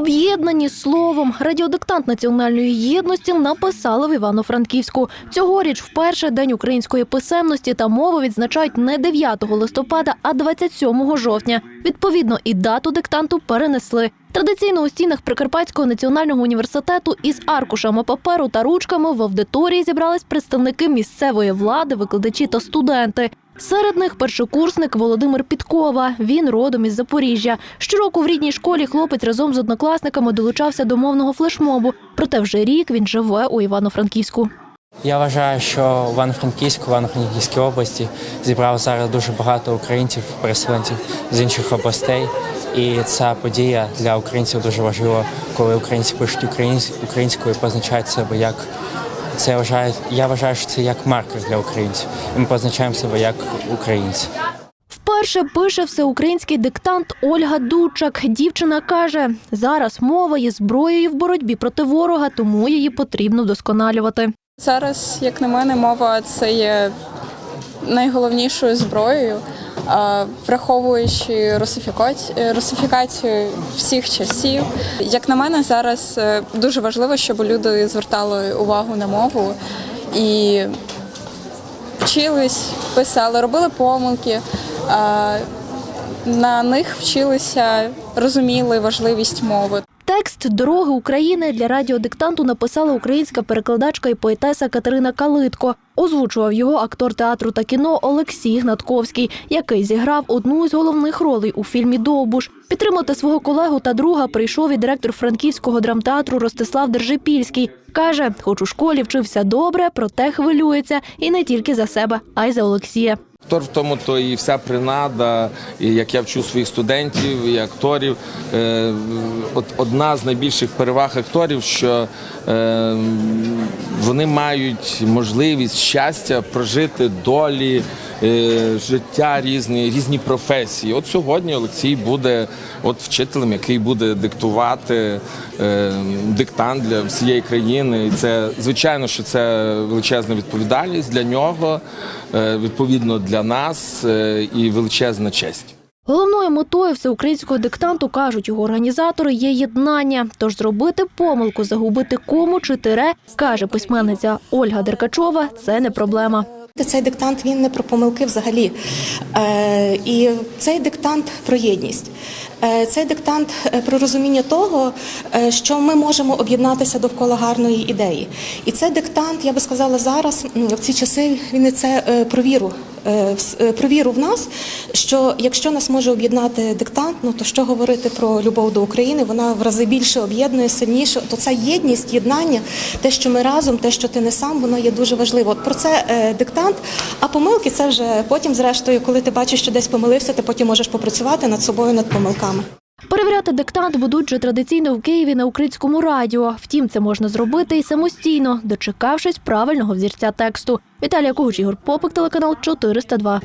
Об'єднані словом, радіодиктант національної єдності написали в Івано-Франківську. Цьогоріч вперше День української писемності та мови відзначають не 9 листопада, а 27 жовтня. Відповідно, і дату диктанту перенесли. Традиційно у стінах Прикарпатського національного університету із аркушами паперу та ручками в аудиторії зібрались представники місцевої влади, викладачі та студенти. Серед них першокурсник Володимир Підкова. Він родом із Запоріжжя. Щороку в рідній школі хлопець разом з однокласниками долучався до мовного флешмобу. Проте вже рік він живе у Івано-Франківську. Я вважаю, що Івано-Франківську, Івано-Франківській області зібрав зараз дуже багато українців, переселенців з інших областей. І ця подія для українців дуже важлива, коли українці пишуть українською, і позначають себе як це вважає. Я вважаю, що це як маркер для українців. І ми позначаємо себе як українці. Вперше пише всеукраїнський диктант Ольга Дучак. Дівчина каже: зараз мова є зброєю в боротьбі проти ворога, тому її потрібно вдосконалювати. Зараз, як на мене, мова це є найголовнішою зброєю, враховуючи е, русифікацію всіх часів. Як на мене, зараз е, дуже важливо, щоб люди звертали увагу на мову і вчились, писали, робили помилки. На них вчилися, розуміли важливість мови. Текст Дороги України для радіодиктанту написала українська перекладачка і поетеса Катерина Калитко. Озвучував його актор театру та кіно Олексій Гнатковський, який зіграв одну з головних ролей у фільмі Довбуш. Підтримати свого колегу та друга прийшов і директор франківського драмтеатру Ростислав Держипільський. Каже, хоч у школі вчився добре, проте хвилюється і не тільки за себе, а й за Олексія. Актор в тому, то і вся принада, і як я вчу своїх студентів і акторів. Е, от одна з найбільших переваг акторів, що е, вони мають можливість щастя прожити долі, е, життя різні, різні професії. От сьогодні Олексій буде от вчителем, який буде диктувати е, диктант для всієї країни. І це звичайно, що це величезна відповідальність для нього, е, відповідно для нас е, і величезна честь. Головною метою всеукраїнського диктанту кажуть його організатори є єднання. Тож зробити помилку, загубити кому чи тире, каже письменниця Ольга Деркачова. Це не проблема. Цей диктант він не про помилки взагалі. Е, і цей диктант про єдність. Е, цей диктант е, про розуміння того, е, що ми можемо об'єднатися довкола гарної ідеї. І цей диктант, я би сказала, зараз в ці часи він і це про віру. Е, е, Про віру в нас, що якщо нас може об'єднати диктант, ну то що говорити про любов до України? Вона в рази більше об'єднує, сильніше. То ця єдність, єднання, те, що ми разом, те, що ти не сам, воно є дуже важливо. От про це е, диктант. А помилки це вже потім, зрештою, коли ти бачиш, що десь помилився, ти потім можеш попрацювати над собою, над помилками. Перевіряти диктант будуть вже традиційно в Києві на українському радіо. Втім, це можна зробити і самостійно, дочекавшись правильного взірця тексту. Віталія Когуч, Ігор Попик, телеканал 402.